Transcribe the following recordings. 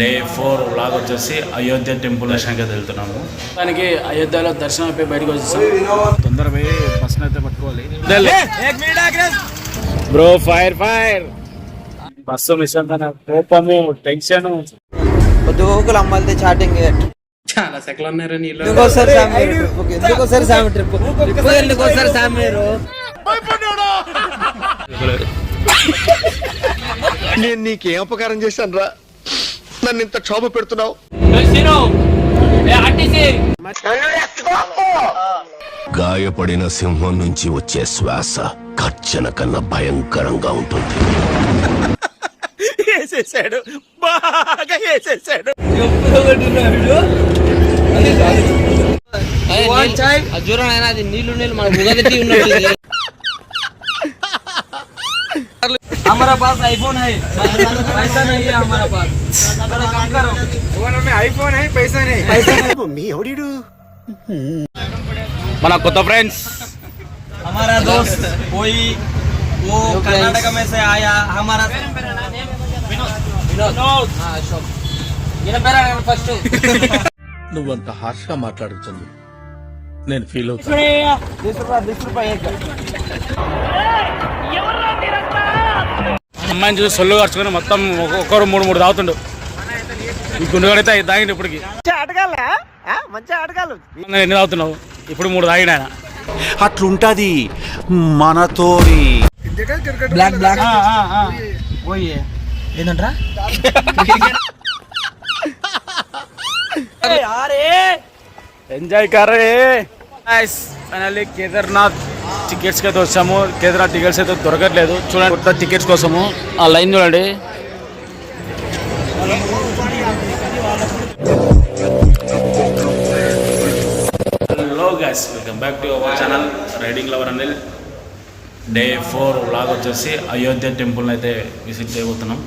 Day four log వచ్చేసి Ayodhya temple దర్శనంగా వెళ్తున్నాము. దానికి అయోధ్యలో దర్శనం అయిపోయి బయటకు వచ్చేసాం. తొందర పోయి బస్ అయితే పట్టుకోవాలి. Bro fire fire. Bus miss అంతా కోపము టెన్షన్. పొద్దుగోకులు అమ్మాలితే చాటింగ్ చాలా సెకలు ఉన్నారా నీళ్ళు. ఎందుకోసారి సామి ట్రిప్ ఎందుకోసారి సామి ట్రిప్ ట్రిప్ ఎందుకోసారి సామి మీరు? నేను నీకేం అపకారం చేశాను రా నన్ను ఇంత క్షోభ పెడుతున్నావు? గాయపడిన సింహం నుంచి వచ్చే శ్వాస కర్చన కన్నా భయంకరంగా ఉంటుంది. వేసేసాడు. బాగా వేసేసాడు. అది నీళ్ళు నీళ్ళు. మన ఉన్నట్టు हमारा पास आईफोन है पैसा नहीं है हमारा पास थोड़ा कम करो ఐఫోన్ है पैसा नहीं మీ ఎవడు మన కొత్త ఫ్రెండ్స్ हमारा दोस्त कोई वो कर्नाटक में से आया हमारा विनोद हाँ अशोक ఈయన పేరు అడగండి ఫస్ట్ నువ్వంత హార్ష్గా మాట్లాడుతుంది నేను ఫీల్ అవుతాను అమ్మాయిని చూసి సొల్లు ఖర్చుకొని మొత్తం ఒక్కరు మూడు మూడు తాగుతుండు ఈ గుండెగాడైతే తాగిండు ఇప్పటికి. మంచిగా ఎన్ని తాగుతున్నావు ఇప్పుడు మూడు తాగిన ఆయన. అట్లుంటది. మనతో ఎంజాయ్ కరే ఫైనల్లీ కేదార్నాథ్. టికెట్స్ అయితే వచ్చాము. కేదరా టికెట్స్ అయితే దొరకట్లేదు. చూడండి కొత్త టికెట్స్ కోసము. ఆ లైన్ చూడండి. Hello guys welcome back to our channel riding lover Anil day four vlog వచ్చేసి అయోధ్య టెంపుల్ని అయితే విజిట్ చేయబోతున్నాం.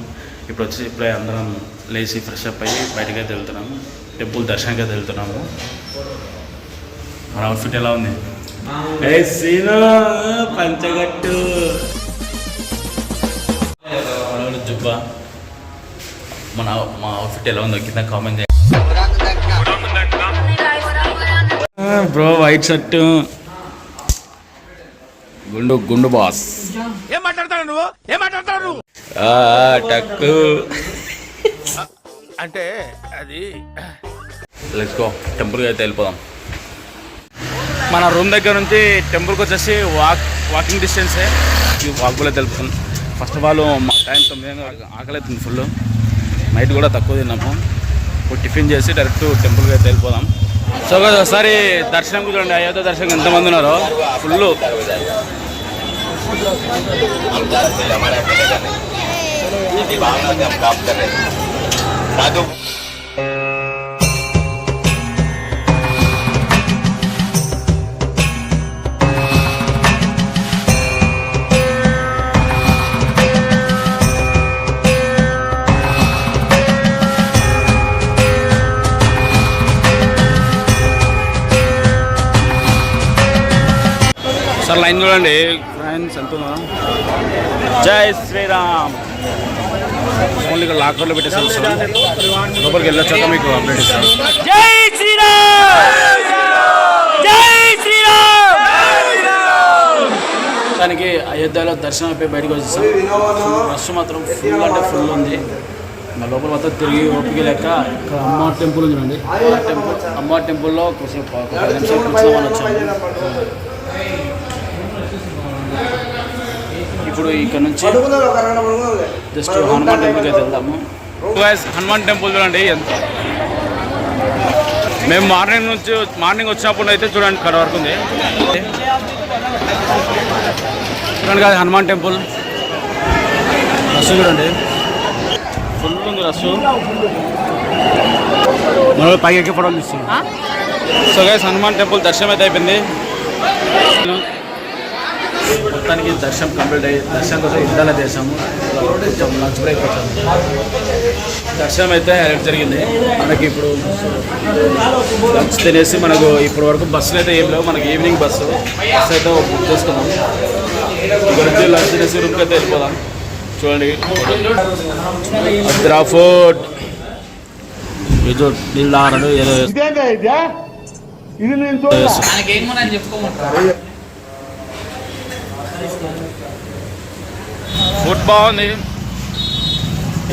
ఇప్పుడు వచ్చి ఇప్పుడే అందరం లేచి ఫ్రెష్ అప్ అయ్యి బయటకి అయితే వెళ్తున్నాము టెంపుల్ దర్శనానికి అయితే వెళ్తున్నాము. మన అవుట్ఫిట్ ఎలా ఉంది? సీను పంచగట్టు. జుబ్బా. మన మా అవుట్ఫిట్ ఎలా ఉందో కింద కామెంట్ చేయండి. Bro white shirt. గుండు గుండు బాస్. ఏం మాట్లాడతాడు నువ్వు? ఏం మాట్లాడతాడు నువ్వు? టక్కు. అంటే అది లెట్స్ గో టెంపుల్కి అయితే వెళ్ళిపోదాం. మన రూమ్ దగ్గర నుంచి టెంపుల్కి వచ్చేసి వాక్ వాకింగ్ డిస్టెన్సే ఈ వాక్బుల్ అయితే ఫస్ట్ ఆఫ్ ఆల్ మా టైం తొమ్మిది ఆకలి అవుతుంది ఫుల్ నైట్ కూడా తక్కువ తిన్నాము. ఇప్పుడు టిఫిన్ చేసి డైరెక్ట్ టెంపుల్కి అయితే వెళ్ళిపోదాం. సో కదా ఒకసారి దర్శనం చూడండి. అయోధ్య దర్శనం ఎంతమంది ఉన్నారో. ఫుల్ సార్ లైన్ చూడండి. ఫ్రెండ్స్ ఎంత జై శ్రీరామ్. ఓన్లీ ఇక్కడ లాకర్లో పెట్టేసాను సార్. లోపలికి వెళ్ళొచ్చాక మీకు అప్డేట్ ఇస్తాను. జై శ్రీరామ్. జై శ్రీరామ్. దానికి అయోధ్యలో దర్శనం అయిపోయి బయటకు వచ్చేసాం. రష్ మాత్రం ఫుల్ అంటే ఫుల్ ఉంది. లోపల మొత్తం తిరిగి ఓపిక లెక్క ఇక్కడ అమ్మవారి టెంపుల్ ఉంది చూడండి. ఆ టెంపుల్ అమ్మవారి టెంపుల్లో కొంచెం వచ్చాము. ఇప్పుడు ఇక్కడ నుంచి జస్ట్ హనుమాన్ టెంపుల్కి అయితే వెళ్దాము. హనుమాన్ టెంపుల్ చూడండి ఎంత మేము మార్నింగ్ నుంచి మార్నింగ్ వచ్చినప్పుడు అయితే చూడండి ఇక్కడ వరకు ఉంది. చూడండి కాదు హనుమాన్ టెంపుల్. రష్ చూడండి. ఫుల్ ఉంది రష్ మనం పైకి ఎక్కి ఫోటోలు తీస్తున్నాం. సో గైస్ హనుమాన్ టెంపుల్ దర్శనం అయితే అయిపోయింది. మొత్తానికి దర్శనం కంప్లీట్ అయ్యి దర్శనం కోసం ఇద్దాల చేసాము కొంచెం లంచ్ బ్రేక్ వచ్చాము దర్శనం అయితే హైలైట్ జరిగింది మనకి ఇప్పుడు లంచ్ తినేసి మనకు ఇప్పటి వరకు బస్సులు అయితే ఏం లేవు మనకి ఈవినింగ్ బస్సు బస్సు అయితే బుక్ చేసుకున్నాం ఇక్కడ నుంచి లంచ్ తినేసి రూమ్కి అయితే వెళ్ళిపోదాం చూడండి అద్రా ఫుడ్ ఇది నీళ్ళు తాగడు ఏదో చెప్పుకోమంటారు ఫుడ్ బాగుంది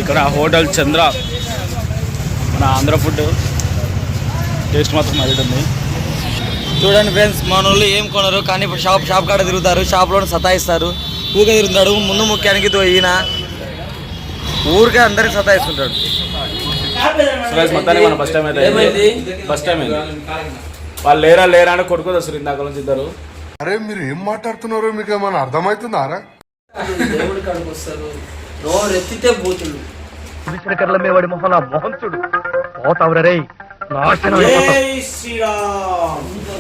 ఇక్కడ హోటల్ చంద్ర. మన ఆంధ్ర ఫుడ్. టేస్ట్ మాత్రం ఉంది. చూడండి ఫ్రెండ్స్ మన వాళ్ళు ఏం కొనరు కానీ ఇప్పుడు షాప్ షాప్ కాడ తిరుగుతారు షాప్లో సతాయిస్తారు. ఊరికే తిరుగుతాడు ముందు ముఖ్యానికి తో ఈయన. ఊరికే అందరికి సతాయిస్తుంటాడు. సురేష్ మొత్తానికి మన బస్ టైం అయితే ఏమైంది? బస్ టైం వాళ్ళు లేరా లేరా అని కొడుకోదు అసలు ఇందాక నుంచి ఇద్దరు. అరే మీరు ఏం మాట్లాడుతున్నారో మీకు ఏమైనా అర్థమవుతుందారా దేవుడి కాడికి వస్తారు. నోరు ఎత్తితే బూతులు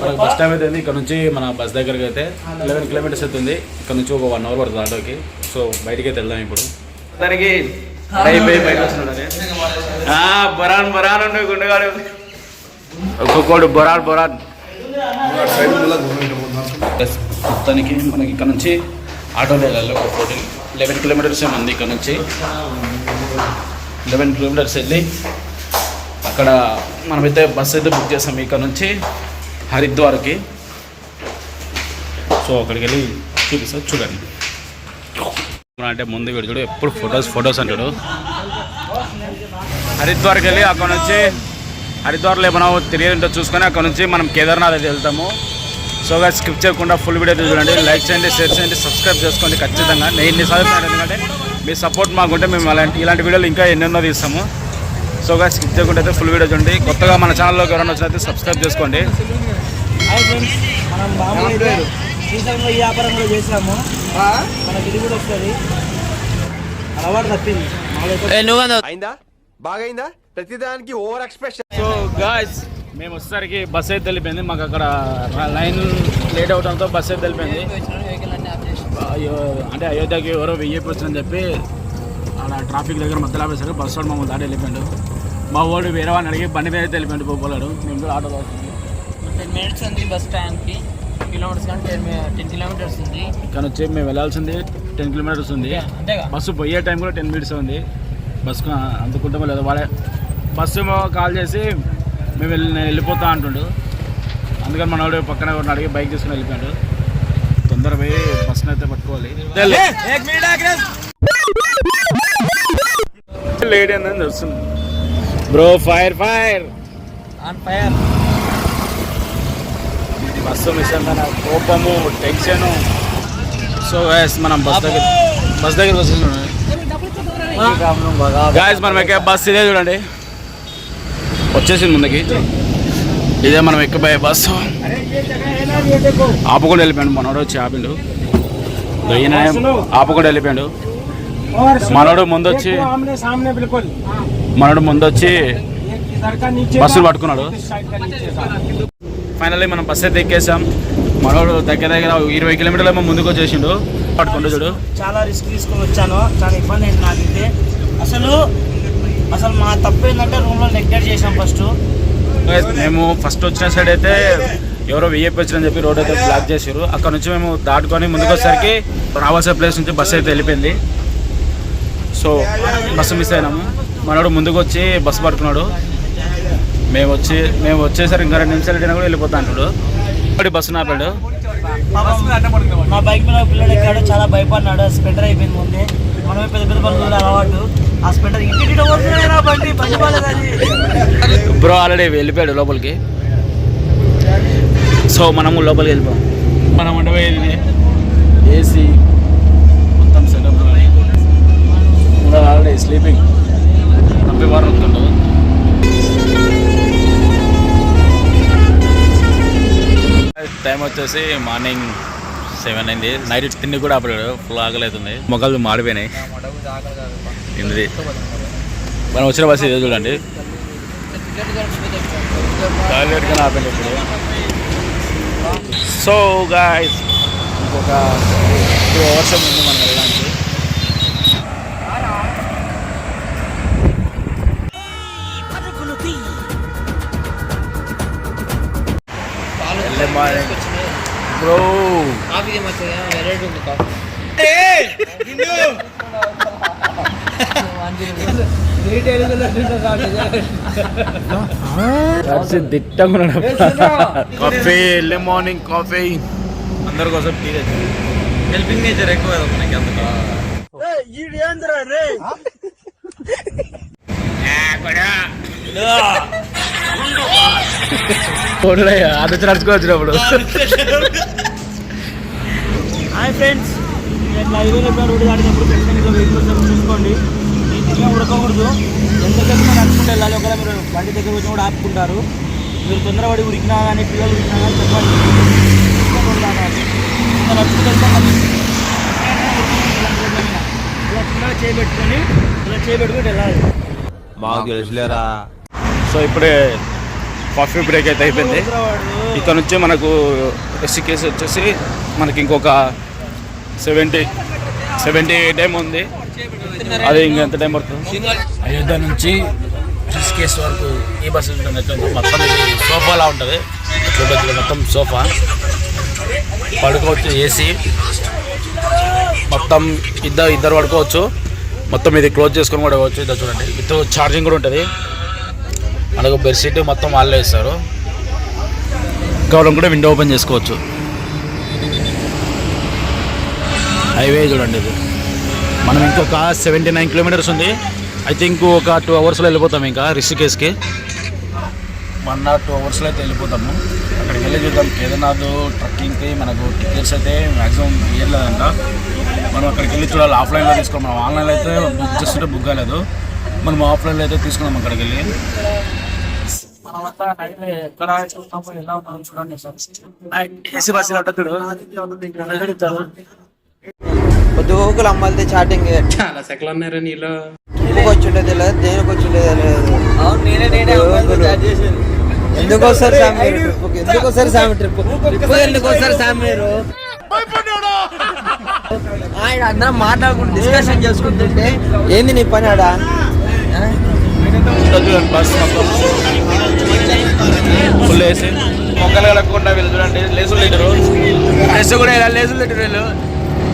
మనకి బస్ టైం అయితే. ఇక్కడ నుంచి మన బస్ దగ్గరికి అయితే లెవెన్ కిలోమీటర్స్ అవుతుంది ఇక్కడ నుంచి ఒక వన్ అవర్ పడుతుంది ఆటోకి. సో బయటికి అయితే వెళ్దాం ఇప్పుడు. దానికి అయిపోయి బయట వస్తున్నాడు ఆ, బొరాన్ బొరాన్ ఉండే గుండెగాడు ఒక్కొక్కడు బొరాన్ బొరాన్. మొత్తానికి మనకి ఇక్కడ నుంచి ఆటోలో వెళ్ళాలి ఒక ఫోర్టీన్ లెవెన్ కిలోమీటర్స్ ఉంది ఇక్కడ నుంచి. లెవెన్ కిలోమీటర్స్ వెళ్ళి అక్కడ మనమైతే బస్ అయితే బుక్ చేసాం ఇక్కడ నుంచి హరిద్వార్కి. సో అక్కడికి వెళ్ళి చూపిస్తా చూడండి. అంటే ముందు వీడు చూడు ఎప్పుడు ఫొటోస్ ఫొటోస్ అంటాడు. హరిద్వార్కి వెళ్ళి అక్కడ నుంచి హరిద్వార్లో ఏమైనా తెలియదు చూసుకొని అక్కడ నుంచి మనం కేదార్నాథ్ అయితే వెళ్తాము. సో గా స్కిప్ చేయకుండా ఫుల్ వీడియో చూడండి. లైక్ చేయండి షేర్ చేయండి సబ్స్క్రైబ్ చేసుకోండి ఖచ్చితంగా. నేను చదువుతున్నాను ఎందుకంటే మీ సపోర్ట్ మాకుంటే మేము అలాంటి ఇలాంటి వీడియోలు ఇంకా ఎన్నెన్నో తీస్తాము. సో గా స్కిప్ చేయకుండా అయితే ఫుల్ వీడియో చూడండి. కొత్తగా మన ఛానల్లోకి ఎవరైనా వచ్చినైతే సబ్స్క్రైబ్ చేసుకోండి. హాయ్ ఫ్రెండ్స్ మనం మామూలు అయితే శ్రీశైలంలో ఈ వ్యాపారం కూడా చేసాము. మనకి ఇది కూడా వస్తుంది. అలవాటు తప్పింది. అయిందా? బాగైందా? ప్రతిదానికి ఓవర్ ఎక్స్ప్రెషన్ సో గాయస్ మేము వచ్చేసరికి బస్ అయితే వెళ్ళిపోయింది మాకు అక్కడ లైన్ లేట్ అవడంతో బస్ అయితే వెళ్ళిపోయింది అయ్యో అంటే అయోధ్యకి ఎవరో వెయ్యి వచ్చిందని చెప్పి అలా ట్రాఫిక్ దగ్గర మధ్యలో ఆపేసరికి బస్ వాడు మమ్మల్ని దాటి వెళ్ళిపోయాడు. మా వాడు వేరే వాడిని అడిగి బండి మీద అయితే వెళ్ళిపోయాడు పోపోలాడు మేము కూడా ఆటో వస్తుంది టెన్ మినిట్స్ ఉంది బస్ స్టాండ్కి. కిలోమీటర్స్ కానీ టెన్ టెన్ కిలోమీటర్స్ ఉంది. ఇక్కడ నుంచి మేము వెళ్ళాల్సింది టెన్ కిలోమీటర్స్ ఉంది. బస్సు పోయే టైం కూడా టెన్ మినిట్స్ ఉంది. బస్సు అందుకుంటామో లేదు వాళ్ళే. బస్సు కాల్ చేసి మేము వెళ్ళి నేను వెళ్ళిపోతా అంటుండు. అందుకని మనవాడు పక్కన ఎవరిని అడిగి బైక్ తీసుకుని వెళ్ళిపోయాడు. తొందర పోయి బస్సుని అయితే పట్టుకోవాలి. తెలుస్తుంది. Bro fire fire! On fire. Bus miss అయిందన్న కోపము టెన్షన్. సో గాయస్ మనం బస్ దగ్గర బస్ దగ్గర వస్తున్నాం. గాయస్ మనం ఎక్కే బస్ ఇదే చూడండి. వచ్చేసింది ముందుకి. ఇదే మనం ఎక్కిపోయే బస్సు ఆపకుండా వెళ్ళిపోయాడు మనోడు వచ్చి ఆపిండు. ఈయన ఆపకుండా వెళ్ళిపోయాడు. మనోడు ముందు వచ్చి మనోడు ముందు వచ్చి బస్సులు పట్టుకున్నాడు. ఫైనల్లీ మనం బస్ అయితే ఎక్కేసాం. మనోడు దగ్గర దగ్గర ఇరవై కిలోమీటర్లు ఏమో ముందుకు వచ్చేసిండు. పట్టుకుంటూ చూడు. చాలా రిస్క్ తీసుకొని వచ్చాను. చాలా ఇబ్బంది అయింది నాకైతే. అసలు అసలు మా తప్పు ఏంటంటే రూమ్లో నెగ్లెక్ట్ చేసాం ఫస్ట్ మేము ఫస్ట్ వచ్చిన సైడ్ అయితే ఎవరో వెయ్యప్పి వచ్చిరని చెప్పి రోడ్ అయితే బ్లాక్ చేసారు అక్కడ నుంచి మేము దాటుకొని ముందుకు వచ్చేసరికి రావాల్సిన ప్లేస్ నుంచి బస్సు అయితే వెళ్ళిపోయింది. సో బస్సు మిస్ అయినాము. మనోడు ముందుకు వచ్చి బస్సు పట్టుకున్నాడు. మేము వచ్చి మేము వచ్చేసరికి ఇంకా రెండు నిమిషాలు వెళ్ళినా కూడా వెళ్ళిపోతా అంటాడు. ఒకటి బస్సు నాపాడు మా బైక్ మీద పిల్లడు ఎక్కాడు చాలా భయపడినాడు స్పెండర్ అయిపోయింది ముందే. మనమే పెద్ద పెద్ద పనులు అలవాటు. ఆ స్పెండర్ ఇంటి వస్తున్నాయి బండి బ్రో ఆల్రెడీ వెళ్ళిపోయాడు లోపలికి. సో మనము లోపలికి వెళ్ళిపోయాం మనం ఉండబోయేది ఏసీ. మొత్తం సెటప్ ఆల్రెడీ స్లీపింగ్ నొప్పి వారం వస్తుండదు టైం వచ్చేసి మార్నింగ్ సెవెన్ అయింది. నైట్ తిండి కూడా అప్పుడు ఫుల్ ఆకలి అవుతుంది మొక్కలు మాడిపోయినాయి. తిండి మనం వచ్చిన బస్సు ఇదే చూడండి. టాయిలెట్ ఆపండి ఇప్పుడు. సో గాయస్ ఇంకొక టూ అవర్స్ ముందు మనం వెళ్ళడానికి. బ్రో కాఫీ మచ్చగా వెరైటీ ఉంది coffee. Coffee early morning coffee అందరి కోసం టీ తెచ్చి హెల్పింగ్ నేచర్ ఎక్కువ మనకి అందుకు. అది వచ్చి నడుచుకోవచ్చినప్పుడు హాయ్ ఫ్రెండ్స్. ఇట్లా హైవే ఎప్పుడు రోడ్డు దాటినప్పుడు ఖచ్చితంగా ఇట్లా కోసం చూసుకోండి. నీట్గా ఉడకకూడదు. ఎంతసేపు మనం నడుచుకుంటూ వెళ్ళాలి. ఒకవేళ మీరు బండి దగ్గర వచ్చి కూడా ఆపుకుంటారు. మీరు తొందరపడి ఉడికినా కానీ పిల్లలు ఉడికినా కానీ ఇంకా. ఇంకా మళ్ళీ. ఇలా చేయబెట్టుకొని ఇలా వెళ్ళాలి. సో ఇప్పుడే కాఫీ బ్రేక్ అయితే అయిపోయింది. ఇక్కడ నుంచి మనకు ఎస్సీకేస్ వచ్చేసి మనకి ఇంకొక సెవెంటీ సెవెంటీ ఎయిట్ టైం ఉంది. అది ఇంకెంత టైం పడుతుంది? అయోధ్య నుంచి రిస్కేస్ వరకు ఈ బస్సు ఉంటుంది. మొత్తం సోఫాలా ఉంటుంది. చూడొచ్చు మొత్తం సోఫా. పడుకోవచ్చు ఏసీ. మొత్తం ఇద్దరు ఇద్దరు పడుకోవచ్చు. మొత్తం ఇది క్లోజ్ చేసుకొని కూడా పోవచ్చు. ఇద్దరు చూడండి. విత్ ఛార్జింగ్ కూడా ఉంటుంది. మనకు బెడ్షీట్ మొత్తం వాళ్ళే ఇస్తారు. కావడం కూడా విండో ఓపెన్ చేసుకోవచ్చు. హైవే చూడండి ఇది. మనం ఇంకొక సెవెంటీ నైన్ కిలోమీటర్స్ ఉంది. ఐ థింక్ ఒక టూ అవర్స్లో వెళ్ళిపోతాం ఇంకా రిషికేష్కి. వన్ ఆర్ టూ అవర్స్లో అయితే వెళ్ళిపోతాము. అక్కడికి వెళ్ళి చూద్దాం. కేదార్నాథ్ ట్రక్కింగ్కి మనకు టికెట్స్ అయితే మ్యాక్సిమం ఇవ్వలేదంట మనం అక్కడికి వెళ్ళి చూడాలి. ఆఫ్లైన్లో తీసుకోవాలి మనం ఆన్లైన్లో అయితే బుక్ చేస్తుంటే బుక్ కాలేదు. మనం ఆఫ్లైన్లో అయితే తీసుకున్నాం అక్కడికి వెళ్ళి. మనమంతా హైవే ఎక్కడ చూస్తామో ఎలా ఉన్నాం చూడండి సార్ ఏసీ బస్సులో ఉంటుంది పొద్దుగోకులు అమ్మాలితే చాటింగ్ చాలా సెకలు ఉన్నారా నీలో? వచ్చిండే తెలియదు దేనికి వచ్చిండే తెలియదు ఎందుకు వస్తారు సామి? ట్రిప్ ఎందుకు వస్తారు సామి ట్రిప్ ట్రిప్ ఎందుకు వస్తారు సామి మీరు? ఆయన అందరం మాట్లాడుకుంటూ డిస్కషన్ చేసుకుంటుంటే ఏంది నీ పని ఆడ? ఫుల్ వేసి మొక్కలు కలగకుండా వీళ్ళు చూడండి లేసులు లీటరు డ్రెస్ కూడా ఇలా లేసులు లీటర్ వీళ్ళు.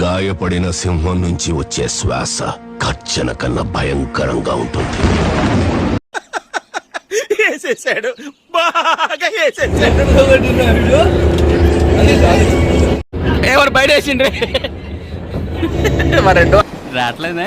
గాయపడిన సింహం నుంచి వచ్చే శ్వాస కర్చన కన్నా భయంకరంగా ఉంటుంది. వేసేసాడు. బాగా వేసేసాడు. ఎవరు బయట వేసిండ్రే. మరి రావట్లేదే.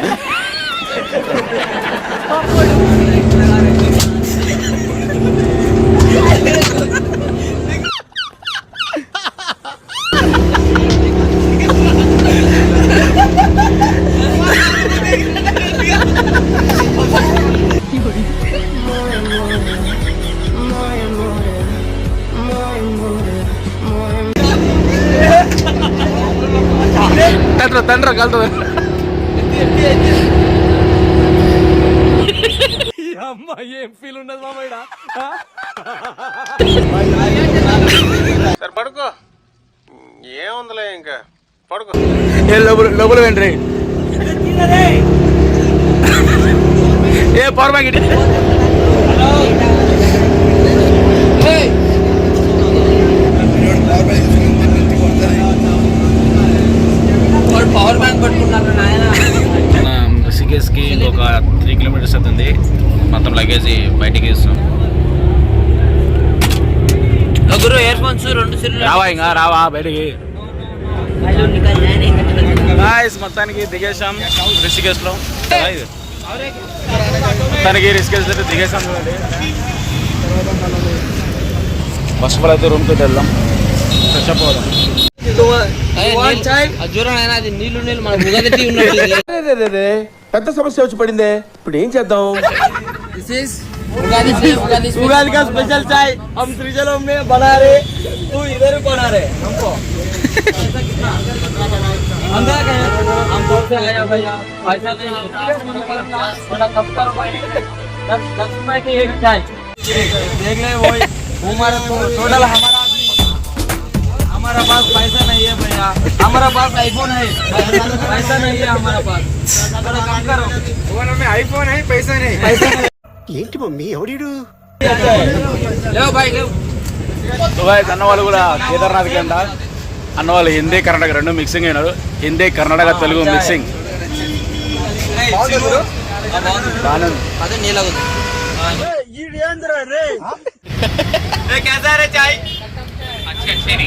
తండ్రి తండ్రి కలుతుంది అమ్మ ఏం ఫీల్ ఉండదు మామయ్య సరే పడుకో ఏముందిలే ఇంకా పడుకో ఏ లోపల లోపల వెంట్రీ ఏ పవర్ బ్యాంక్ ఇటు. పవర్ బ్యాంక్ పట్టుకున్నారు నాయన మనం రిషికేష్కి ఇంకొక త్రీ కిలోమీటర్స్ అవుతుంది మొత్తం లగేజ్ బయటికి ఇస్తాం ఒకరు ఇయర్ ఫోన్స్ రెండు సిల్లు రావా ఇంకా రావా బయటికి. మొత్తానికి దిగేసాం రిషికేష్లో ఇది. మొత్తానికి రిషికేష్ అయితే దిగేసాం చూడండి. ఫస్ట్ ఆఫ్ ఆల్ అయితే రూమ్కి వెళ్దాం. ఫ్రెష్ అప్ అవుదాం అది నీళ్లు నీళ్ళు మన ఉగాది టీ ఉన్నట్టు పెద్ద సమస్య వచ్చి పడిందే ఇప్పుడు ఏం చేద్దాం उगादी से उगादी से उगादी का स्पेशल चाय हम त्रिजलों में बना रहे तू इधर ही बना रहे हमको अंदर का है हम दूर से आया भैया पैसा नहीं है थोड़ा कम करो भाई दस दस रुपए की एक चाय देख ले वही हमारा तो टोटल हमारा भी हमारा पास पैसा नहीं है भैया हमारा पास आईफोन है पैसा नहीं है हमारा पास थोड़ा कम करो आईफोन है पैसा नहीं पैसा नहीं ఏంటి మమ్మీ ఎవడీడు ले भाई ले సో guys, అన్న వాళ్ళు కూడా కేదార్నాథ్కి అంట అన్న వాళ్ళు హిందీ కర్ణాటక రెండు మిక్సింగ్ అయినారు హిందీ కర్ణాటక తెలుగు మిక్సింగ్ బాగానే ఉంది. అదే నీళ్ళగుంది कैसा रे चाय हाँ मस्तान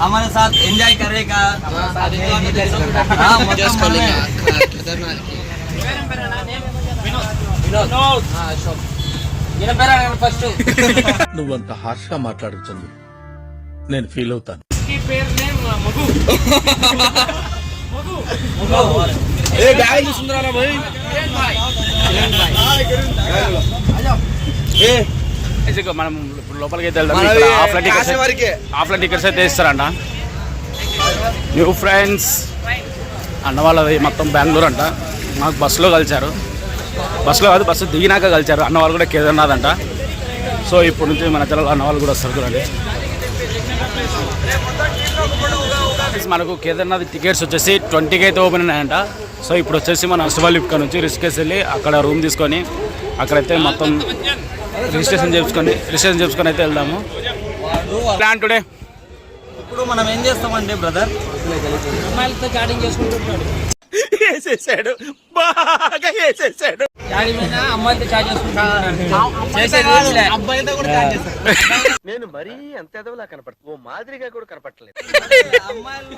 हमारे साथ एंजॉय करेगा हाँ జస్ట్ मतलब కాలింగ్ ఈయన పేరు ఫస్ట్ నువ్వంత హార్ష్గా మాట్లాడుతుంది నేను ఫీల్ అవుతాను ఏ బ్యాగ్ చూస్తుందిరా భయ్ ఇక మనం ఇప్పుడు లోపలికి అయితే వెళ్దాం. ఇక్కడ ఆఫ్లైన్ టికెట్స్ ఆఫ్లైన్ టికెట్స్ అయితే ఇస్తారంట. న్యూ ఫ్రెండ్స్ అన్న వాళ్ళది మొత్తం బెంగళూరు అంట. మాకు బస్సులో కలిశారు. బస్సులో కాదు బస్సు దిగినాక కలిశారు. అన్న వాళ్ళు కూడా కేదార్నాథ్ అంట సో ఇప్పుడు నుంచి మన జిల్లాలో అన్న వాళ్ళు కూడా వస్తారు చూడండి. మనకు కేదార్నాథ్ టికెట్స్ వచ్చేసి ట్వంటీకి అయితే ఓపెన్ ఉన్నాయంట. సో ఇప్పుడు వచ్చేసి మన ఇక్కడ నుంచి రిస్కేసి వెళ్ళి అక్కడ రూమ్ తీసుకొని అక్కడైతే మొత్తం రిజిస్ట్రేషన్ చేసుకొని రిజిస్ట్రేషన్ చేసుకొని అయితే వెళ్దాము. ప్లాన్ టుడే ఇప్పుడు మనం ఏం చేస్తామంటే బ్రదర్ అమ్మాయిలతో చాటింగ్ చేసుకుంటుంటాడు వేసేసాడు. బాగా వేసేసాడు. నేను మరీ అంత ఎదవలా కనపడుతు. ఓ మాదిరిగా కూడా కనపడలేదు అమ్మాయిలు.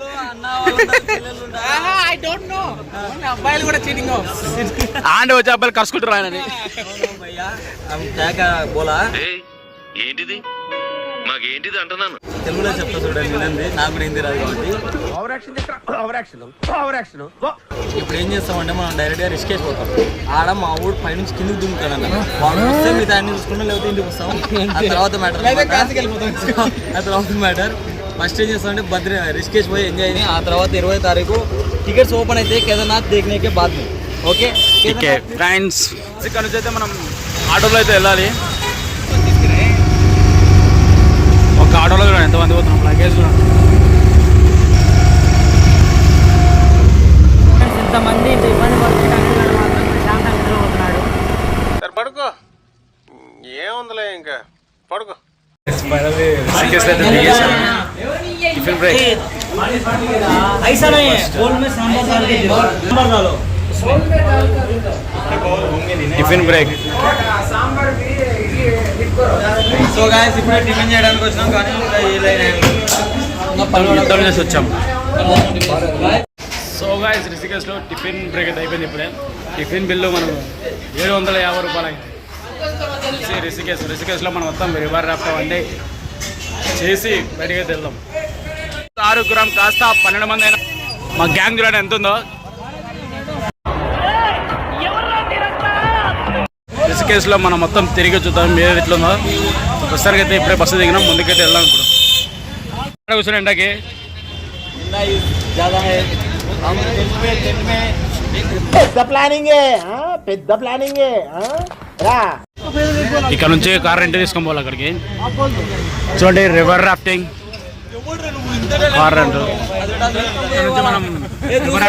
అబ్బాయిలు కూడా చీటింగ్ ఆండే వచ్చి అబ్బాయిలు ఆయనని. తేక బోలా? ఏంటిది? మాకేంటిది అంటున్నాను? తెలుగులో చెప్తా చూడండి వినండి. నాకు కూడా హిందీ రాదు కాబట్టి. Over action over action over action ఇప్పుడు ఏం చేస్తామంటే మనం డైరెక్ట్గా రిస్క్ పోతాం ఆడ మా ఊడు పైనుంచి కిందికి దుంకుతాడన్న వాళ్ళు వస్తే మీ దాన్ని చూసుకుంటాం లేకపోతే ఇంటికి వస్తాం. ఆ తర్వాత మ్యాటర్ ఆ తర్వాత మ్యాటర్ ఫస్ట్ ఏం చేస్తామంటే భద్ర రిస్కేష్ పోయి ఎంజాయ్ అయ్యి ఆ తర్వాత ఇరవై తారీఖు టికెట్స్ ఓపెన్ అయితే కేదార్నాథ్ దేఖనేకే బాద్ ఓకే ఫ్రెండ్స్ ఇక్కడ నుంచి అయితే మనం ఆటోలో అయితే వెళ్ళాలి. ఇంకా ఆటోలో చూడండి ఎంతమంది పోతున్నాం లగేజ్ చూడండి. ఇంతమంది ఇబ్బంది పడుతున్నాడు సరే పడుకో. ఏముందిలే ఇంకా? పడుకో. Tiffin break. Tiffin break. So guys ఇప్పుడే టిఫిన్ చేయడానికి వచ్చినాం కానీ యుద్ధం చేసి వచ్చాం సో గాయస్ రిషికేశ్లో టిఫిన్ బ్రేక్ అయితే అయిపోయింది ఇప్పుడే. టిఫిన్ బిల్లు మనం ఏడు వందల యాభై రూపాయలు అయింది. రిషికేశ్ రిషికేశ్లో మనం మొత్తం రివర్ రాఫ్ట్ అవన్నీ చేసి బయటకి అయితే వెళ్దాం. ఆరుగురం కాస్త పన్నెండు మంది అయినా మా గ్యాంగ్ చూడండి ఎంత ఉందో. కేసులో మనం మొత్తం తిరిగి చూద్దాం. ఏది ఉందో ఒకసారి అయితే ఇప్పుడే బస్సు దిగినాం. ముందుకైతే వెళ్దాం ఇప్పుడు. ఎక్కడ ఎండకి. పెద్ద పెద్ద ఇక్కడ నుంచి కార్ రెంట్ తీసుకొని పోవాలి అక్కడికి. చూడండి రివర్ రాఫ్టింగ్ కార్ రెంట్. మనం రివర్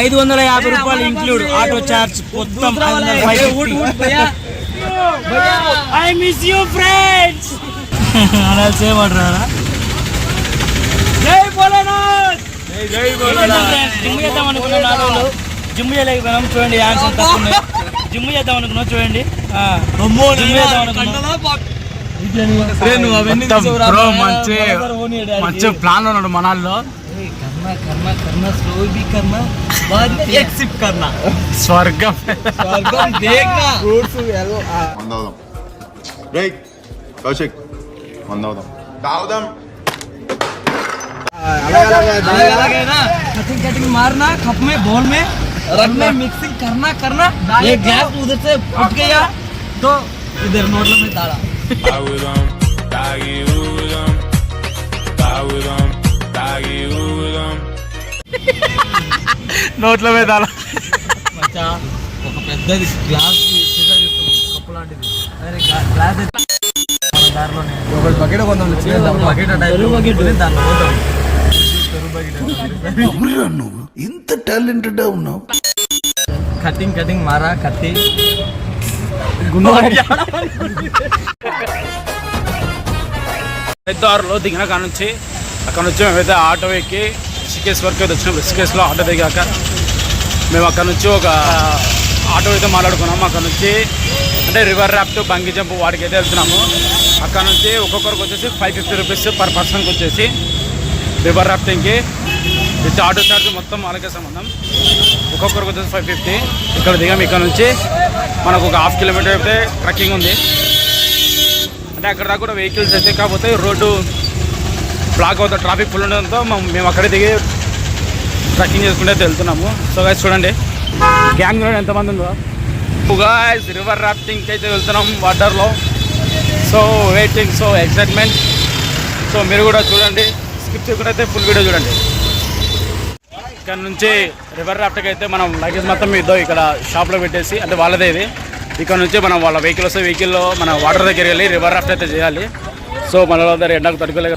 ఐదు వందల యాభై రూపాయలు ఇంక్లూడ్ ఆటో చార్జ్ మొత్తం ఐ మిస్ యూ ఫ్రెండ్స్ అలా చేయమంటారా జిమ్ చేద్దాం అనుకున్నాం నాలుగు రోజులు జిమ్ చేయలేకపోయినాం చూడండి తక్కువ ఉన్నాయి. జిమ్ చేద్దాం అనుకున్నాం చూడండి. ఆ, జిమ్ చేద్దాం అనుకున్నాం. మొత్తం బ్రో మంచి. మంచి ప్లాన్ ఉన్నాడు మనాల్లో. करना करना करना स्लो भी करना बाद में एक्सेप्ट करना స్వర్గం स्वर्गम देखना మందవుదాం రే కౌశిక్ మందవుదాం తాగుదాం अलग अलग है ना कटिंग कटिंग मारना कप में बॉल में रखना मिक्सिंग करना करना ये गैस उधर से फट गया तो इधर नोटल में डाला నోట్ల మీద ఒక పెద్దది గ్లాస్ కప్పు లాంటిది. అదే గ్లాస్ మన దారిలోనే ఒక బకెట్ కొందాం బకెట్ టైప్ బకెట్. దాంట్లో పోతాం. నువ్వు? ఇంత టాలెంటెడ్ ఉన్నావు. కటింగ్ కటింగ్ మారా కత్తి. హరిద్వార్లో దిగిన కాడ నుంచి అక్కడ నుంచి మేమైతే ఆటో ఎక్కి రిషికేశ్ వరకు అయితే వచ్చినాం. రిషికేశ్లో ఆటో దిగాక మేము అక్కడ నుంచి ఒక ఆటో అయితే మాట్లాడుకున్నాము. అక్కడ నుంచి అంటే రివర్ ర్యాప్ట్ బంగి జంప్ వాటికి అయితే వెళ్తున్నాము. అక్కడ నుంచి ఒక్కొక్కరికి వచ్చేసి ఫైవ్ ఫిఫ్టీ రూపీస్ పర్ పర్సన్కి వచ్చేసి రివర్ ర్యాప్టింగ్కి విత్ ఆటో ఛార్జ్ మొత్తం అలాగే సంబంధం. ఒక్కొక్కరికి వచ్చేసి ఫైవ్ ఫిఫ్టీ ఇక్కడ దిగాం. ఇక్కడ నుంచి మనకు ఒక హాఫ్ కిలోమీటర్ అయితే ట్రెక్కింగ్ ఉంది. అంటే అక్కడ దాకా కూడా వెహికల్స్ అయితే కాకపోతే రోడ్డు బ్లాక్ అవుతా ట్రాఫిక్ ఫుల్ ఉండడంతో మేము అక్కడే దిగి ట్రెక్కింగ్ చేసుకుంటే అయితే వెళ్తున్నాము. సో గాయస్ చూడండి. గ్యాంగ్ చూడండి ఎంతమంది ఉందో గాయస్ రివర్ రాఫ్టింగ్కి అయితే వెళ్తున్నాం వాటర్లో so waiting so excitement so మీరు కూడా చూడండి. స్కిప్ చేయకుండా అయితే ఫుల్ వీడియో చూడండి. ఇక్కడ నుంచి రివర్ రాఫ్ట్కి అయితే మనం లగేజ్ మొత్తం ఇద్దాం ఇక్కడ షాప్లో పెట్టేసి అంటే వాళ్ళదే ఇది. ఇక్కడ నుంచి మనం వాళ్ళ వెహికల్ వస్తే వెహికల్లో మన వాటర్ దగ్గర వెళ్ళి రివర్ రాఫ్ట్ అయితే చేయాలి. సో మన దగ్గర ఎండకు తడుకోలేక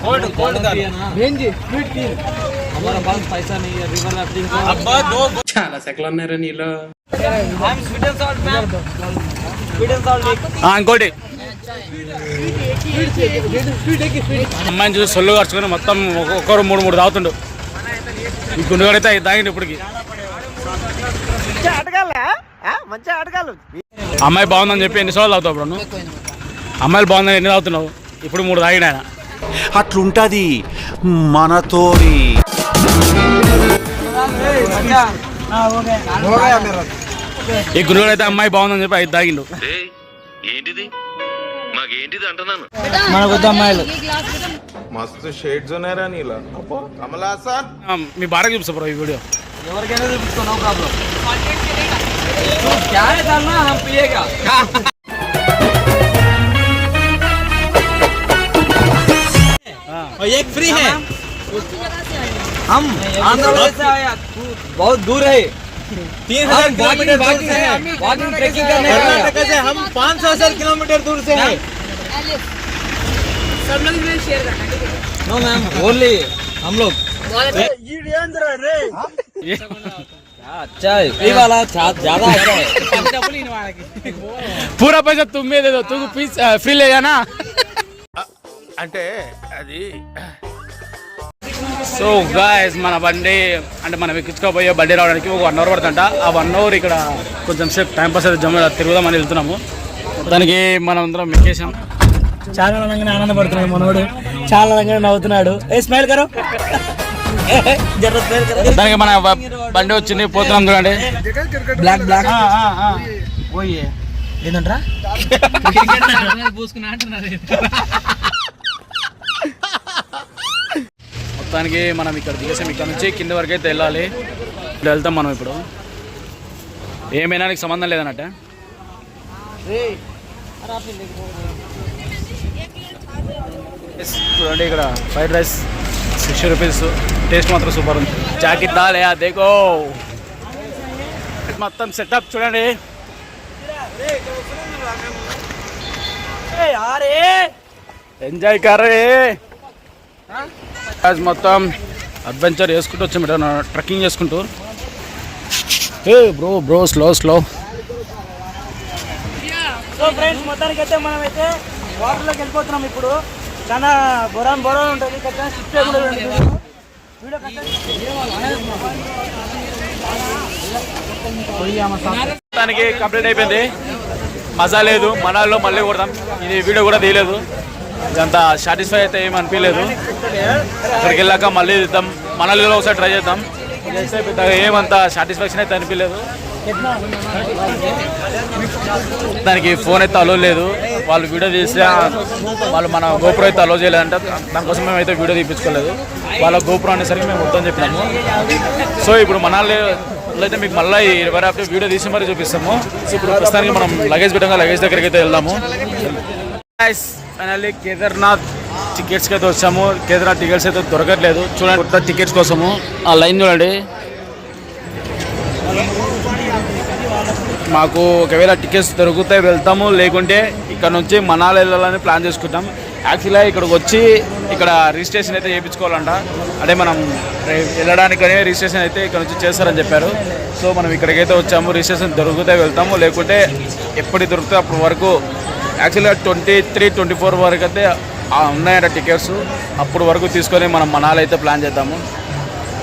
कोड कोड कर बेंच स्वीट की हमारा पास पैसा नहीं है रिवर राफ्टिंग का अब्बा दो చాలా సెకలు ఉన్నారా నీలో हम sweet and salt ma'am sweet and salt ఆ, ఇంకోటి అమ్మాయిని చూసి సొల్లు ఖర్చుకొని మొత్తం ఒక్కొక్కరు మూడు మూడు తాగుతుండు ఈ గుండుగాడైతే ఐదు తాగిండు ఇప్పటికి అమ్మాయి బాగుందని చెప్పి ఎన్ని సార్లు తాగుతావు బ్రో నువ్వు అమ్మాయిలు బాగుందని ఎన్ని తాగుతున్నావు ఇప్పుడు మూడు తాగిన ఆయన అట్లుంటుంది. మనతోని ఈ గురుడు అయితే అమ్మాయి బాగుందని చెప్పి అది తాగిండు. ఏంటిది? మాకేంటిది అంటున్నాను? మనకొద్దు అమ్మాయిలు. మస్తు షేడ్స్ ఉన్నారా నీలా. కమలా సార్ మీ బాగా చూపిస్తా బ్రో ఈ వీడియో. ఎవరికైనా చూపించుకో నో ప్రాబ్లం. और एक फ्री हाँ, है हम आंध्र प्रदेश से आए बहुत दूर है तीन हज़ार हाँ, किलोमीटर बाकी है। वॉकिंग ट्रेकिंग करने कर्नाटक से हम पाँच सौ हज़ार किलोमीटर दूर से है। नो मैम ओनली हम लोग। ये अच्छा ज़्यादा अच्छा है। पूरा पैसा तुम्हें दे दो तुम फ्री ले जाना। అంటే అది సో గాయస్ మన బండి అంటే మనం ఎక్కించుకోబోయే బండి రావడానికి ఒక వన్ అవర్ పడుతుంట ఆ వన్ అవర్ ఇక్కడ కొంచెం సేపు టైం పాస్ అయితే జమ్మ తిరుగుదామని వెళ్తున్నాము. దానికి మనం అందరం ఎక్కేసాం. చాలా రంగంగా ఆనందపడుతున్నాడు మనవాడు చాలా రంగంగా నవ్వుతున్నాడు. ఏ స్మైల్ కరో దానికి మన బండి వచ్చింది పోతున్నాం చూడండి. Block block. పోయే ఏంటంటారా మొత్తానికి మనం ఇక్కడ దిగేసాం. ఇక్కడ నుంచి కింద వరకు అయితే వెళ్ళాలి. ఇప్పుడు వెళ్తాం మనం ఇప్పుడు. ఏమైనా నీకు సంబంధం లేదన్నట్ట? చూడండి ఇక్కడ fried rice sixty rupees. Taste మాత్రం సూపర్ ఉంది. జాకెట్ దాలే దేకో. మొత్తం సెటప్ చూడండి. ఎంజాయ్ కర్రే. మొత్తం అడ్వెంచర్ చేసుకుంటూ వచ్చాం ఇక్కడ ట్రెక్కింగ్ చేసుకుంటూ. ఏ bro bro slow slow so friends మొత్తానికి అయితే మనం అయితే వాటర్లోకి వెళ్ళిపోతున్నాం ఇప్పుడు. చాలా బొరాన్ బొరాన్ ఉంటుంది ఖచ్చితంగా స్లిప్ వీడియో దానికి కంప్లీట్ అయిపోయింది. మజా లేదు మనాల్లో మళ్ళీ కొడదాం. ఇది వీడియో కూడా తీయలేదు. అంత సాటిస్ఫై అయితే ఏమి అనిపించలేదు. అక్కడికి వెళ్ళాక మళ్ళీ ఇద్దాం. మనల్ని ఒకసారి ట్రై చేద్దాం. ఏమంత సాటిస్ఫాక్షన్ అయితే అనిపించలేదు. దానికి ఫోన్ అయితే అలో లేదు. వాళ్ళు వీడియో తీస్తే వాళ్ళు మన గోపురం అయితే అలో చేయలేదంట. దానికోసం మేము అయితే వీడియో తీపించుకోలేదు వాళ్ళ గోపురం అనేసరికి మేము వద్దని చెప్పినాము. సో ఇప్పుడు మనాలి అయితే మీకు మళ్ళీ ఇరవై వీడియో తీసి మరీ చూపిస్తాము. సో ఇప్పుడు ప్రస్తుతానికి మనం లగేజ్ పెట్టంగా లగేజ్ దగ్గరికి అయితే వెళ్దాము. ఫైనల్లీ కేదార్నాథ్ టికెట్స్కి అయితే వచ్చాము. కేదార్నాథ్ టికెట్స్ అయితే దొరకట్లేదు. చూడండి కొత్త టికెట్స్ కోసము. ఆ లైన్ చూడండి. మాకు ఒకవేళ టికెట్స్ దొరుకుతాయి వెళ్తాము. లేకుంటే ఇక్కడ నుంచి మనాలి వెళ్ళాలని ప్లాన్ చేసుకుంటాం. యాక్చువల్గా ఇక్కడికి వచ్చి ఇక్కడ రిజిస్ట్రేషన్ అయితే చేయించుకోవాలంట. అంటే మనం వెళ్ళడానికనే రిజిస్ట్రేషన్ అయితే ఇక్కడ నుంచి చేస్తారని చెప్పారు. సో మనం ఇక్కడికైతే వచ్చాము. రిజిస్ట్రేషన్ దొరికితే వెళ్తాము. లేకుంటే ఎప్పటి దొరికితే అప్పటి వరకు యాక్చువల్గా ట్వంటీ త్రీ ట్వంటీ ఫోర్ వరకు అయితే ఉన్నాయంట టికెట్స్ అప్పుడు వరకు తీసుకొని మనం మనాలి అయితే ప్లాన్ చేద్దాము.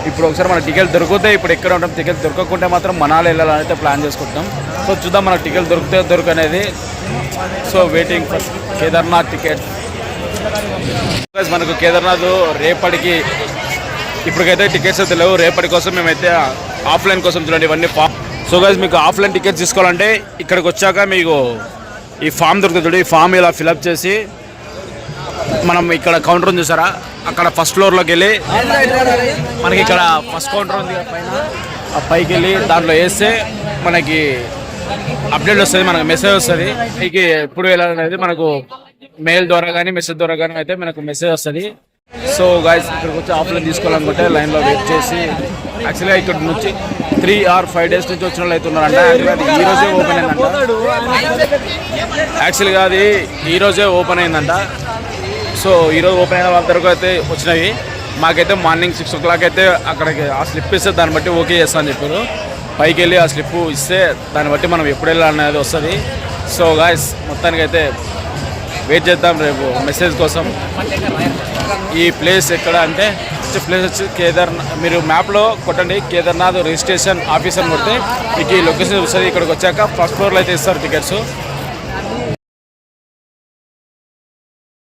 ఇప్పుడు ఒకసారి మన టికెట్ దొరికితే ఇప్పుడు ఎక్కడ ఉంటాం టికెట్ దొరకకుంటే మాత్రం మనాలి వెళ్ళాలని అయితే ప్లాన్ చేసుకుంటాం. సో చూద్దాం మనకు టికెట్ దొరికితే దొరకనేది. So waiting for Kedarnath ticket మనకు కేదార్నాథ్ రేపటికి ఇప్పటికైతే టికెట్స్ అయితే లేవు. రేపటి కోసం మేమైతే ఆఫ్లైన్ కోసం చూడండి ఇవన్నీ సో గైస్ మీకు ఆఫ్లైన్ టికెట్స్ తీసుకోవాలంటే ఇక్కడికి వచ్చాక మీకు ఈ ఫామ్ దొరుకుతుంది ఈ ఫామ్ ఇలా ఫిలప్ చేసి మనం ఇక్కడ కౌంటర్ ఉంది చూసారా? అక్కడ ఫస్ట్ ఫ్లోర్లోకి వెళ్ళి మనకి ఇక్కడ ఫస్ట్ కౌంటర్ ఉంది పైన. ఆ పైకి వెళ్ళి దాంట్లో వేస్తే మనకి అప్డేట్ వస్తుంది మనకు మెసేజ్ వస్తుంది. మీకు ఎప్పుడు వెళ్ళాలనేది మనకు మెయిల్ ద్వారా కానీ మెసేజ్ ద్వారా కానీ అయితే మనకు మెసేజ్ వస్తుంది. సో గాయస్ ఇక్కడికి వచ్చి ఆఫ్లైన్ తీసుకోవాలనుకుంటే లైన్లో వెయిట్ చేసి యాక్చువల్గా ఇక్కడ నుంచి త్రీ ఆర్ ఫైవ్ డేస్ నుంచి వచ్చిన వాళ్ళు అయితే ఉన్నారంట. ఈ రోజే ఓపెన్ అయిందంట. యాక్చువల్గా అది ఈ రోజే ఓపెన్ అయిందంట. సో ఈరోజు ఓపెన్ అయిన వాళ్ళ వరకు అయితే వచ్చినాయి మాకైతే మార్నింగ్ సిక్స్ ఓ క్లాక్ అయితే అక్కడికి ఆ స్లిప్ ఇస్తే దాన్ని బట్టి ఓకే చేస్తా అని చెప్పారు. పైకి వెళ్ళి ఆ స్లిప్ ఇస్తే దాన్ని బట్టి మనం ఎప్పుడు వెళ్ళాలనేది వస్తుంది. సో గాయస్ మొత్తానికి అయితే వెయిట్ చేద్దాం రేపు మెసేజ్ కోసం. ఈ ప్లేస్ ఎక్కడ అంటే ప్లేస్ వచ్చి కేదార్నాథ్ మీరు మ్యాప్లో కొట్టండి. కేదార్నాథ్ రిజిస్ట్రేషన్ ఆఫీస్ అని కొడితే మీకు ఈ లొకేషన్ వస్తుంది. ఇక్కడికి వచ్చాక ఫస్ట్ ఫ్లోర్లో అయితే ఇస్తారు టికెట్స్.